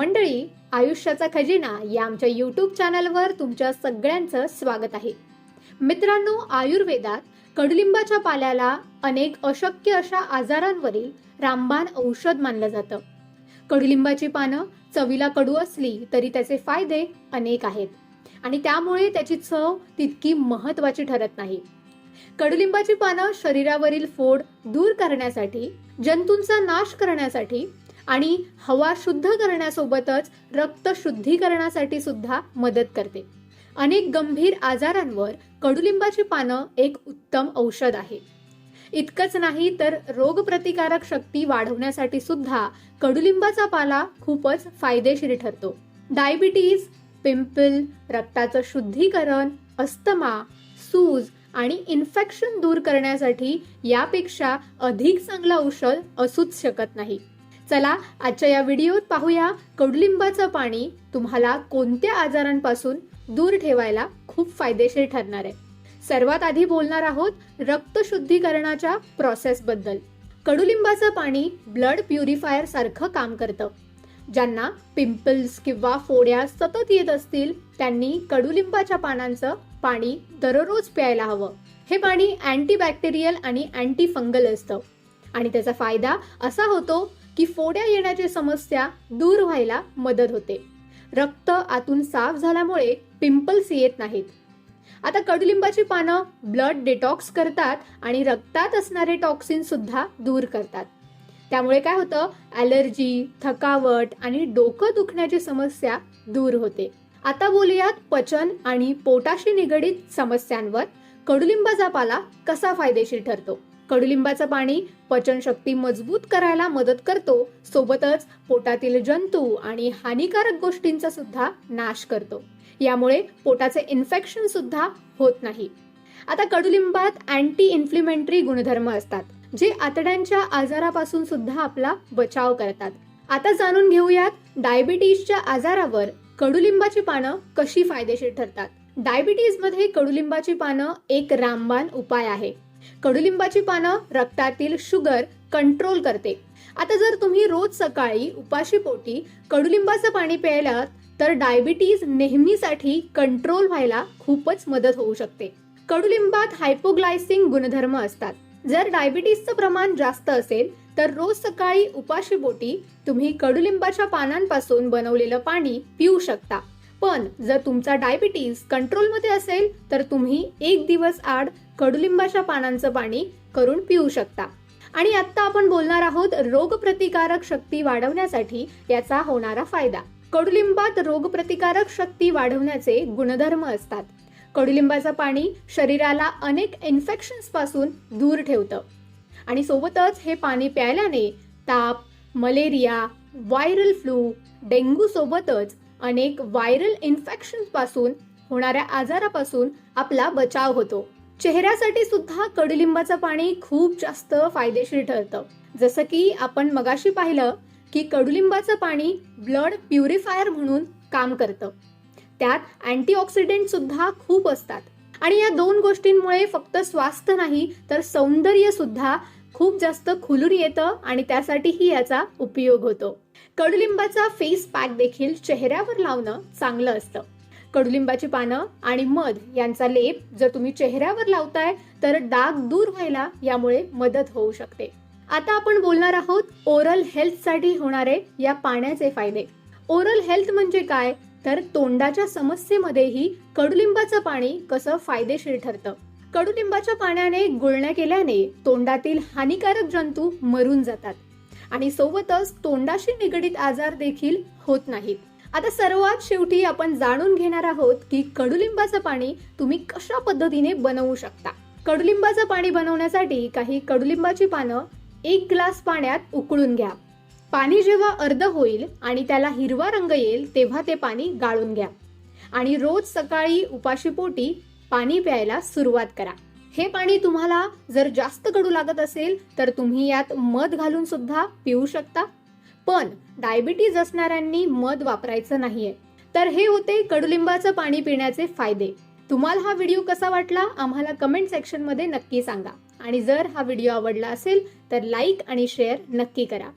मंडळी आयुष्याचा खजिना या आमच्या यूट्यूब चॅनलवर तुमच्या सगळ्यांचं स्वागत आहे. मित्रांनो आयुर्वेदात कडुलिंबाच्या पाल्याला अनेक अशक्य अशा आजारांवरील रामबाण औषध मानलं जातं. कडुलिंबाची पानं चवीला कडू असली तरी त्याचे फायदे अनेक आहेत आणि त्यामुळे त्याची चव तितकी महत्वाची ठरत नाही. कडुलिंबाची पानं शरीरावरील फोड दूर करण्यासाठी जंतूंचा नाश करण्यासाठी आणि हवा शुद्ध करण्यासोबतच रक्त शुद्धीकरणासाठी सुद्धा मदत करते. अनेक गंभीर आजारांवर कडुलिंबाची पानं एक उत्तम औषध आहे. इतकंच नाही तर रोगप्रतिकारक शक्ती वाढवण्यासाठी सुद्धा कडुलिंबाचा पाला खूपच फायदेशीर ठरतो. डायबिटीज पिंपल रक्ताचं शुद्धीकरण अस्तमा सूज आणि इन्फेक्शन दूर करण्यासाठी यापेक्षा अधिक चांगलं औषध असूच शकत नाही. चला आजच्या या व्हिडिओत पाहूया कडुलिंबाचं पाणी तुम्हाला कोणत्या आजारांपासून दूर ठेवायला खूप फायदेशीर ठरणार आहे. सर्वात आधी बोलणार आहोत रक्त शुद्धीकरणाच्या प्रोसेस बद्दल. कडुलिंबाचं पाणी ब्लड प्युरिफायर सारखं काम करतं. ज्यांना पिंपल्स किंवा फोड्या सतत येत असतील त्यांनी कडुलिंबाच्या पानांचं पाणी दररोज प्यायला हवं. हे पाणी अँटीबॅक्टेरियल आणि अँटी फंगल असतं. आणि त्याचा फायदा असा होतो की फोड्या येण्याची समस्या दूर व्हायला मदत होते. रक्त आतून साफ झाल्यामुळे पिंपल्स येत नाहीत. आता कडुलिंबाची पानं ब्लड डिटॉक्स करतात आणि रक्तात असणारे टॉक्सिन सुद्धा दूर करतात. त्यामुळे काय होतं? ॲलर्जी थकावट आणि डोकं दुखण्याची समस्या दूर होते. आता बोलूयात पचन आणि पोटाशी निगडीत समस्यांवर. कडुलिंबाचा पाला कसा फायदेशीर ठरतो? कडुलिंबाचं पाणी पचनशक्ती मजबूत करायला मदत करतो. सोबतच पोटातील जंतू आणि हानिकारक गोष्टींचा सुद्धा नाश करतो. यामुळे पोटाचे इन्फेक्शन सुद्धा होत नाही. आता कडुलिंबात अँटी इन्फ्लिमेंटरी गुणधर्म असतात जे आतड्यांच्या आजारापासून सुद्धा आपला बचाव करतात. आता जाणून घेऊयात डायबिटीजच्या आजारावर कडुलिंबाची पानं कशी फायदेशीर ठरतात. डायबिटीजमध्ये कडुलिंबाची पानं एक रामबाण उपाय आहे. कडुलिंबाची पानं रक्तातील शुगर कंट्रोल करते. आता जर तुम्ही रोज सकाळी उपाशी पोटी कडुलिंबाचं पाणी प्यायलात तर डायबिटीज नेहमीसाठी कंट्रोल व्हायला खूपच मदत होऊ शकते. कडुलिंबात हायपोग्लायसिंग गुणधर्म असतात. जर डायबिटीजचं प्रमाण जास्त असेल तर रोज सकाळी उपाशी बोटी तुम्ही कडुलिंबाच्या पानांपासून बनवलेलं पाणी पिऊ शकता. पण जर तुमचा डायबिटीज कंट्रोलमध्ये असेल तर तुम्ही एक दिवस आड कडुलिंबाच्या पानांचं पाणी करून पिऊ शकता. आणि आता आपण बोलणार आहोत रोगप्रतिकारक शक्ती वाढवण्यासाठी याचा होणारा फायदा. कडुलिंबात रोगप्रतिकारक शक्ती वाढवण्याचे गुणधर्म असतात. कडुलिंबाचं पाणी शरीराला अनेक इन्फेक्शन्सपासून दूर ठेवतं. आणि सोबतच हे पाणी प्यायल्याने ताप मलेरिया व्हायरल फ्लू डेंग्यू सोबतच अनेक व्हायरल इन्फेक्शनपासून होणाऱ्या आजारापासून आपला बचाव होतो. चेहऱ्यासाठी सुद्धा कडुलिंबाचं पाणी खूप जास्त फायदेशीर ठरतं. जसं की आपण मगाशी पाहिलं की कडुलिंबाचं पाणी ब्लड प्युरिफायर म्हणून काम करतं. त्यात अँटीऑक्सिडेंट सुद्धा खूप असतात. आणि या दोन गोष्टींमुळे फक्त स्वास्थ्य नाही तर सौंदर्य सुद्धा खूप जास्त खुलून येतं आणि त्यासाठीही याचा उपयोग होतो. कडुलिंबाचा फेस पॅक देखील चेहऱ्यावर लावणं चांगलं असतं. कडुलिंबाची पानं आणि मध यांचा लेप जर तुम्ही चेहऱ्यावर लावताय तर डाग दूर व्हायला यामुळे मदत होऊ शकते. आता आपण बोलणार आहोत ओरल हेल्थसाठी होणारे या पाण्याचे फायदे. ओरल हेल्थ म्हणजे काय? तर तोंडाच्या समस्येमध्येही कडुलिंबाचं पाणी कसं फायदेशीर ठरतं? कडुलिंबाच्या पाण्याने गुळण्या केल्याने तोंडातील हानिकारक जंतू मरून जातात. आणि सोबतच तोंडाशी निगडीत आजार देखील होत नाहीत. आता सर्वात शेवटी आपण जाणून घेणार आहोत की कडुलिंबाचं पाणी तुम्ही कशा पद्धतीने बनवू शकता. कडुलिंबाचं पाणी बनवण्यासाठी काही कडुलिंबाची पानं एक ग्लास पाण्यात उकळून घ्या. पाणी जेव्हा अर्ध होईल आणि त्याला हिरवा रंग येईल तेव्हा ते पाणी गाळून घ्या. आणि रोज सकाळी उपाशीपोटी पाणी प्यायला सुरुवात करा. हे पाणी तुम्हाला जर जास्त कडू लागत असेल तर तुम्ही यात मध घालून सुद्धा पिऊ शकता. पण डायबिटीज असणाऱ्यांनी मध वापरायचं नाहीये. तर हे होते कडुलिंबाचं पाणी पिण्याचे फायदे. तुम्हाला हा व्हिडिओ कसा वाटला? आम्हाला कमेंट सेक्शनमध्ये नक्की सांगा. आणि जर हा व्हिडिओ आवडला असेल तर लाईक आणि शेअर नक्की करा.